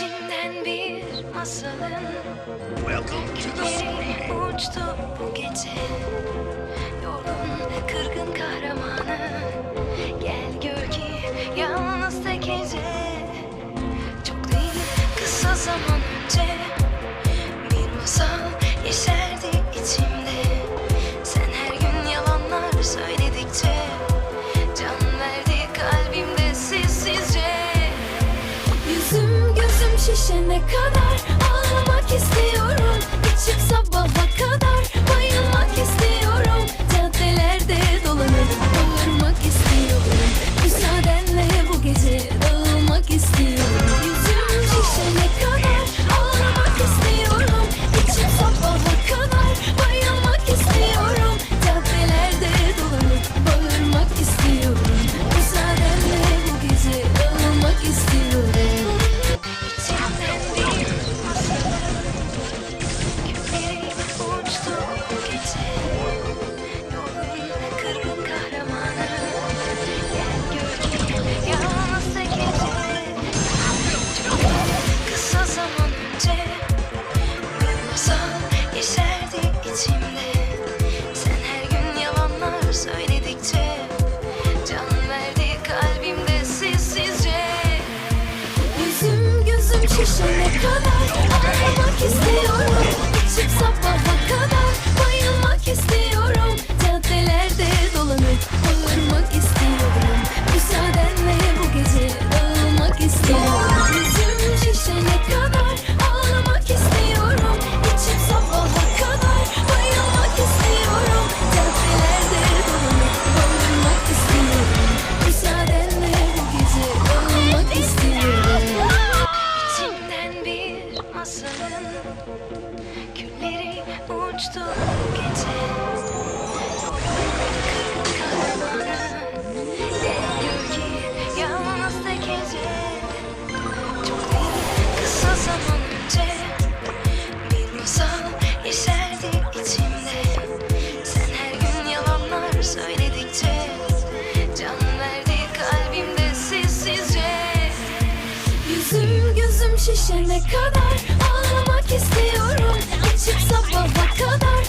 içinden bir masalın Günleri uçtu bu gece. Yorgun kırgın kahramanı. Gel gör ki yalnız tek gece. Çok değil kısa zaman önce Bir masal yeşerdi içimde. Sen her gün yalanlar söyledin. şişene kadar Ağlamak istiyorum. Bir çıksa Kışa ne kadar şişene kadar Ağlamak istiyorum. İçip sabaha kadar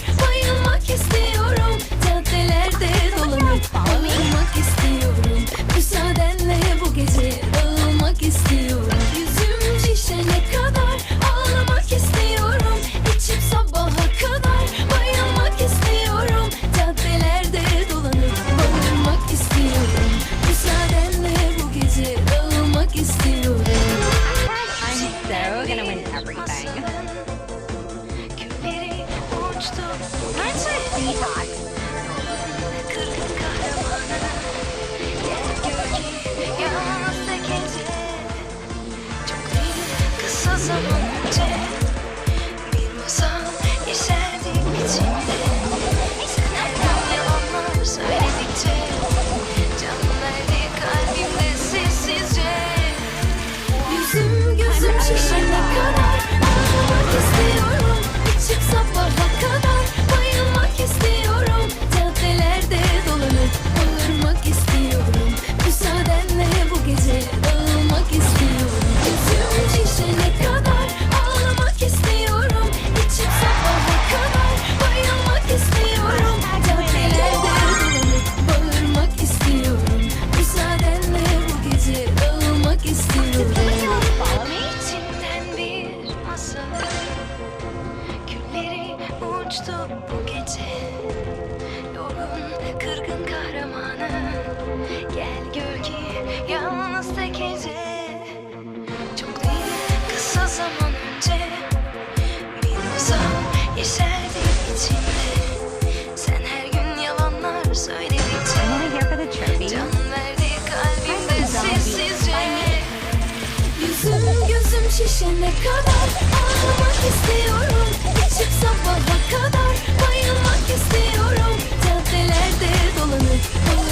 şişene kadar Ağlamak istiyorum. Geçip sabaha kadar Bayılmak istiyorum. Caddelerde dolanıp dolanıp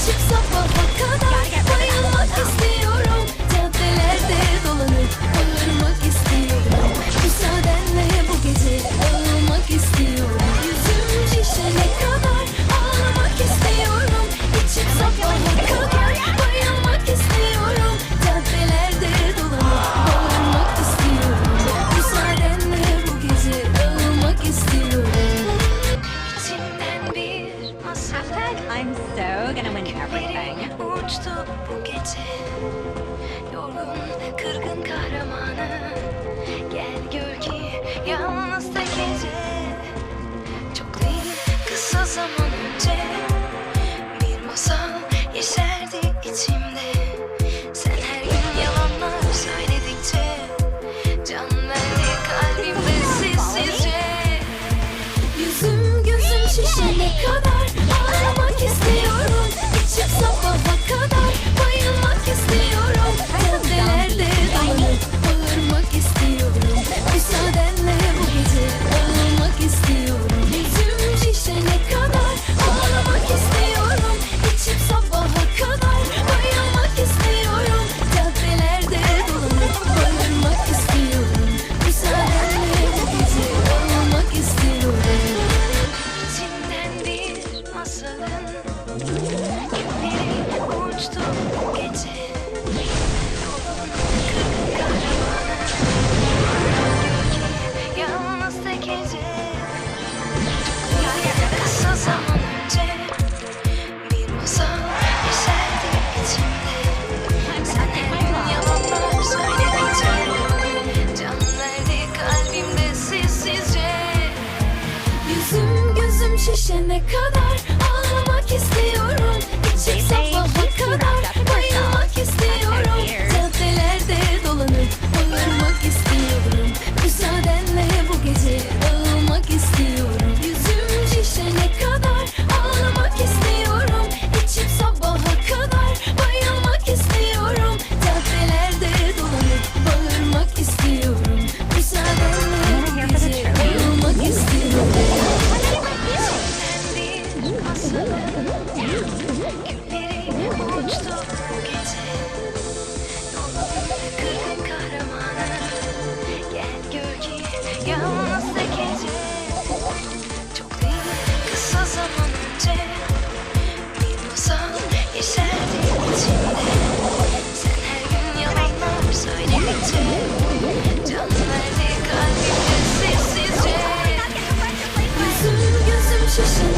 Ships up. ne kadar Canları kalbimde sessizce. Yüzüm gözüm şişer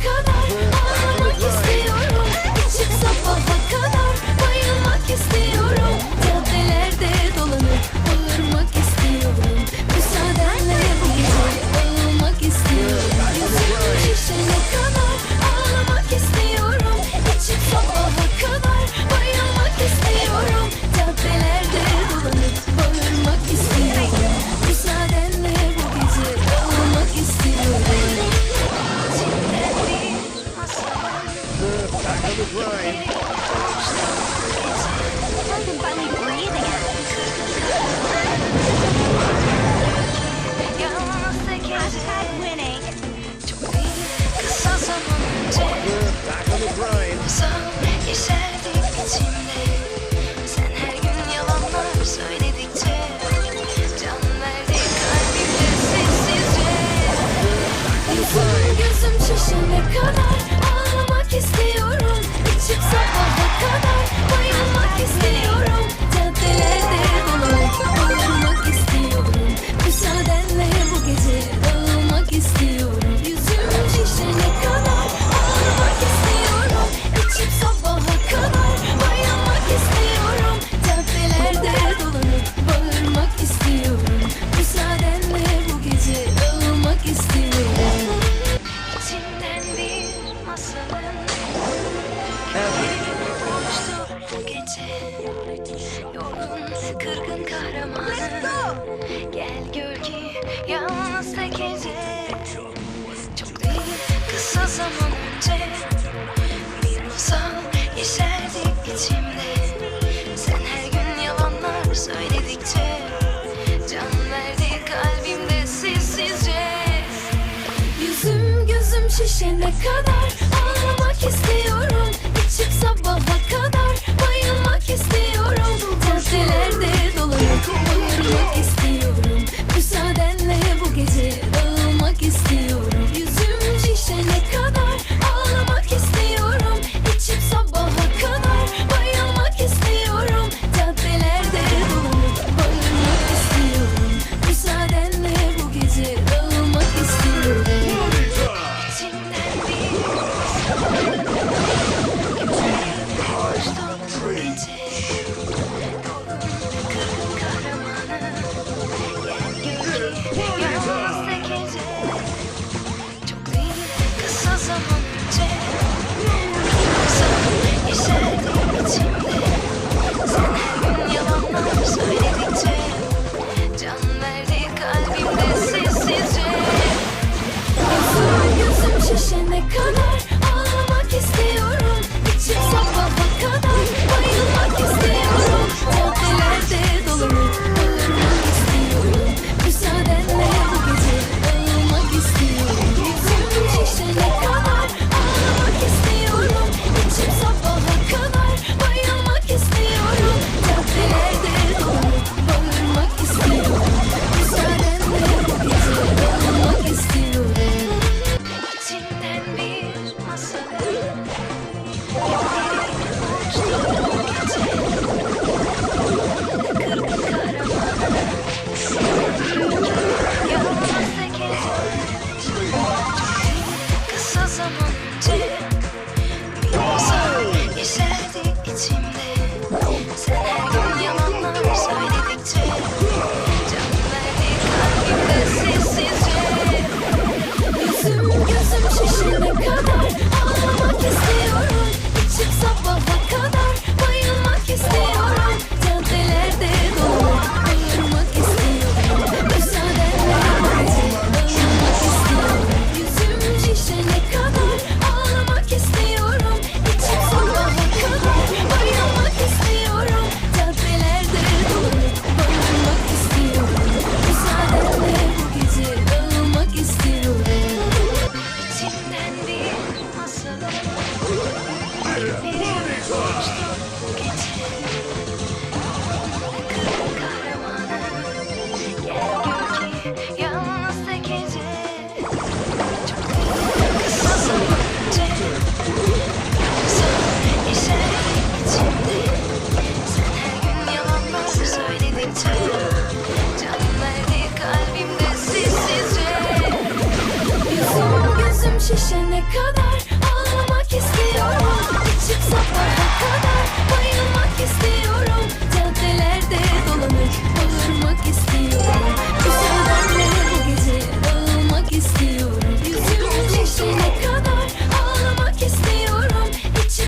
şişene gözüm şişene kadar